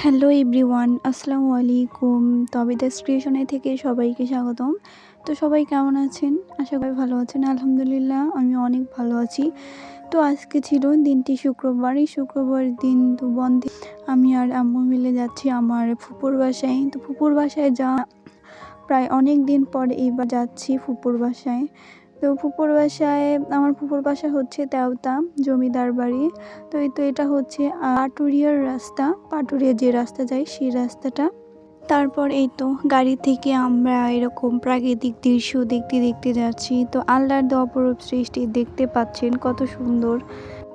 Hello everyone, আসসালামু আলাইকুম। তবিদাস ক্রিয়েশনে থেকে সবাইকে স্বাগতম। তো সবাই কেমন আছেন? আশা করি ভালো আছেন, আলহামদুলিল্লাহ আমি অনেক ভালো আছি। তো আজকে ছিল দিনটি শুক্রবার। এই শুক্রবার দিন তো বন্ধে আমি আর আম্মু মিলে যাচ্ছি আমার ফুপুর বাসায়। তো ফুপুর বাসায় যা প্রায় অনেক দিন পর এইবার যাচ্ছি ফুপুর বাসায়। তো ফুপুর বাসায়, আমার ফুপুর বাসা হচ্ছে তেওতা জমিদার বাড়ি। তো এই তো এটা হচ্ছে পাটুরিয়ার রাস্তা। পাটুরিয়া যে রাস্তা যায় সেই রাস্তাটা। তারপর এই তো গাড়ি থেকে আমরা এরকম প্রাকৃতিক দৃশ্য দেখতে দেখতে যাচ্ছি। তো আল্লাহর দপরূপ সৃষ্টি দেখতে পাচ্ছেন কত সুন্দর।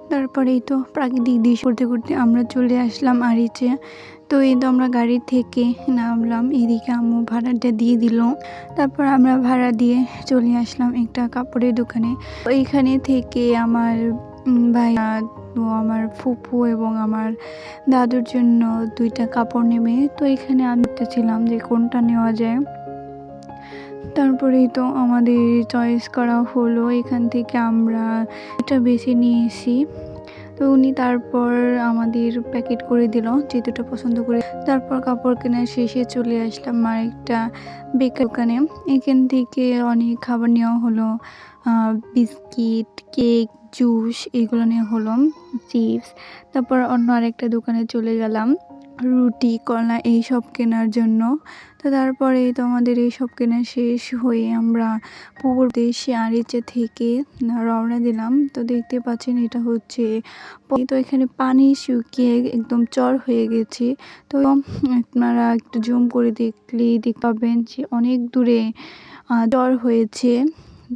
তারপরে এই তো প্রাকৃতিক দৃশ্য করতে করতে আমরা চলে আসলাম আরিচে। তো এই তো আমরা গাড়ি থেকে নামলাম, এদিকে আম্মু ভাড়াটা দিয়ে দিল। তারপর আমরা ভাড়া দিয়ে চলে আসলাম একটা কাপড়ের দোকানে। এইখানে থেকে আমার ভাইয়া তো আমার ফুপু এবং আমার দাদুর জন্য দুইটা কাপড় নেবে। তো এখানে আমি ছিলাম যে কোনটা নেওয়া যায়। তারপরেই তো আমাদের চয়েস করা হলো, এখান থেকে আমরা এটা বেছে নিয়েছি। তো উনি তারপর আমাদের প্যাকেট করে দিল যে দুটো পছন্দ করে। তারপর কাপড় কেনার শেষে চলে আসলাম আর একটা বেকার দোকানে। এখান থেকে অনেক খাবার নেওয়া হলো বিস্কিট, কেক, জুস, এগুলো নেওয়া হলো, চিপস। তারপর অন্য আরেকটা দোকানে চলে গেলাম। রুটি, কলা এইসব কেনার জন্য। তো তারপরে তো আমাদের এইসব কেনা শেষ হয়ে আমরা পুকুর দেশে আরিচে থেকে রওনা দিলাম। তো দেখতে পাচ্ছেন এটা হচ্ছে তো এখানে পানি শুকিয়ে একদম চর হয়ে গেছে। তো আপনারা একটু জুম করে দেখলেই দেখতে পাবেন যে অনেক দূরে চর হয়েছে।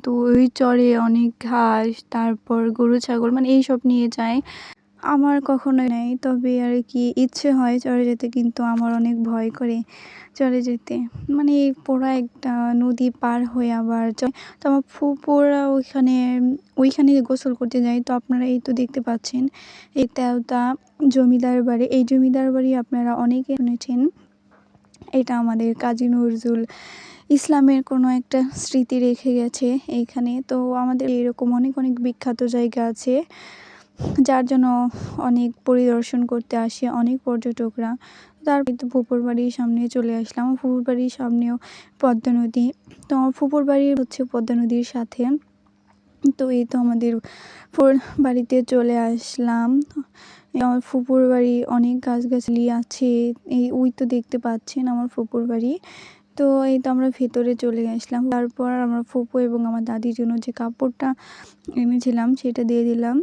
তো ওই চরে অনেক ঘাস, তারপর গরু, ছাগল মানে এইসব নিয়ে যায়। আমার কখনো নেই, তবে আর কি ইচ্ছে হয় চরে যেতে, কিন্তু আমার অনেক ভয় করে চলে যেতে। মানে পোড়া একটা নদী পার হয়ে আবার তো আমার ফুপুরা ওইখানে ওইখানে গোসল করতে যায় তো আপনারা এই তো দেখতে পাচ্ছেন, এই তেওতা জমিদার বাড়ি, এই জমিদার বাড়ি আপনারা অনেকে শুনেছেন, এটা আমাদের কাজী নজরুল ইসলামের কোনো একটা স্মৃতি রেখে গেছে এইখানে, তো আমাদের এরকম অনেক অনেক বিখ্যাত জায়গা আছে। যার জন্য অনেক পরিদর্শন করতে আসে অনেক পর্যটকরা। তার ফুপুর বাড়ির সামনে চলে আসলাম। ফুপুর বাড়ির সামনেও পদ্মা নদী। তো আমার ফুপুর বাড়ি হচ্ছে পদ্মা নদীর সাথে। তো এই তো আমাদের ফুপুর বাড়িতে চলে আসলাম। আমার ফুপুর বাড়ি অনেক গাছগাছালি আছে। এই, ওই তো দেখতে পাচ্ছেন আমার ফুপুর বাড়ি। তো এই তো আমরা ভেতরে চলে আসলাম। তারপর আমরা ফুপু এবং আমার দাদির জন্য যে কাপড়টা এনেছিলাম, সেটা দিয়ে দিলাম।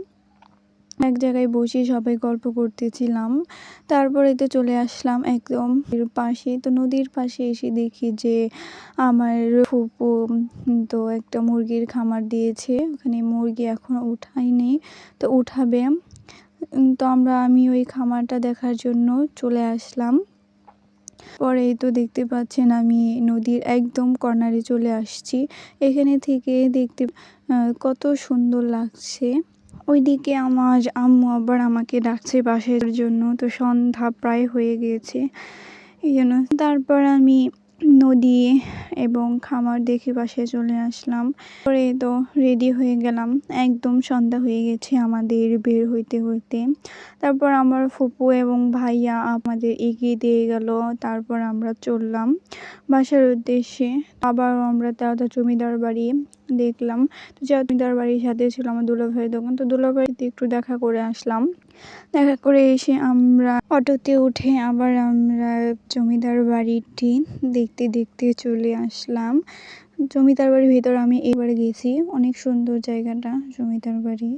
এক জায়গায় বসে সবাই গল্প করতেছিলাম। তারপরে তো চলে আসলাম একদম পাশে। তো নদীর পাশে এসে দেখি যে আমার ফুপু তো একটা মুরগির খামার দিয়েছে। ওখানে মুরগি এখনও উঠায়নি তো উঠাবে। তো আমরা, আমি ওই খামারটা দেখার জন্য চলে আসলাম। পরে তো দেখতে পাচ্ছেন আমি নদীর একদম কর্নারে চলে আসছি। এখানে থেকে দেখতে কত সুন্দর লাগছে। ওইদিকে আমার আম্মু আবার আমাকে ডাকছে বাসের জন্য। তো সন্ধ্যা প্রায় হয়ে গিয়েছে এই জন্য তারপর আমি নদী এবং খামার দেখে বাসায় চলে আসলাম। পরে তো রেডি হয়ে গেলাম। একদম সন্ধ্যা হয়ে গেছে আমাদের বের হইতে হইতে। তারপর আমার ফুপু এবং ভাইয়া আমাদের এগিয়ে দিয়ে গেল। তারপর আমরা চললাম বাসার উদ্দেশ্যে। আবার আমরা তাড়াতাড়ি জমিদার বাড়ি দেখলাম। তো জমিদার বাড়ির সাথে ছিল আমার দুলাভাইয়ের দোকান, তো দুলাভাইতে একটু দেখা করে আসলাম। দেখা করে এসে আমরা অটোতে উঠে আবার আমরা জমিদার বাড়িটি দেখতে দেখতে চলে আসলাম। জমিদার বাড়ির ভেতর আমি এবারে গেছি। অনেক সুন্দর জায়গাটা জমিদার বাড়ি।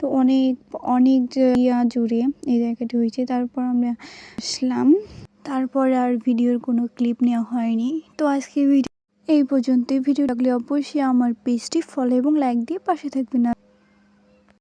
তো অনেক অনেক ইয়া জুড়ে এই জায়গাটি হয়েছে। তারপর আমরা আসলাম। তারপর আর ভিডিওর কোনো ক্লিপ নেওয়া হয়নি। তো আজকে ভিডিও এই পর্যন্তই। ভিডিও লাগলে অবশ্যই আমার পেজটি ফলো এবং লাইক দিয়ে পাশে থাকবেন।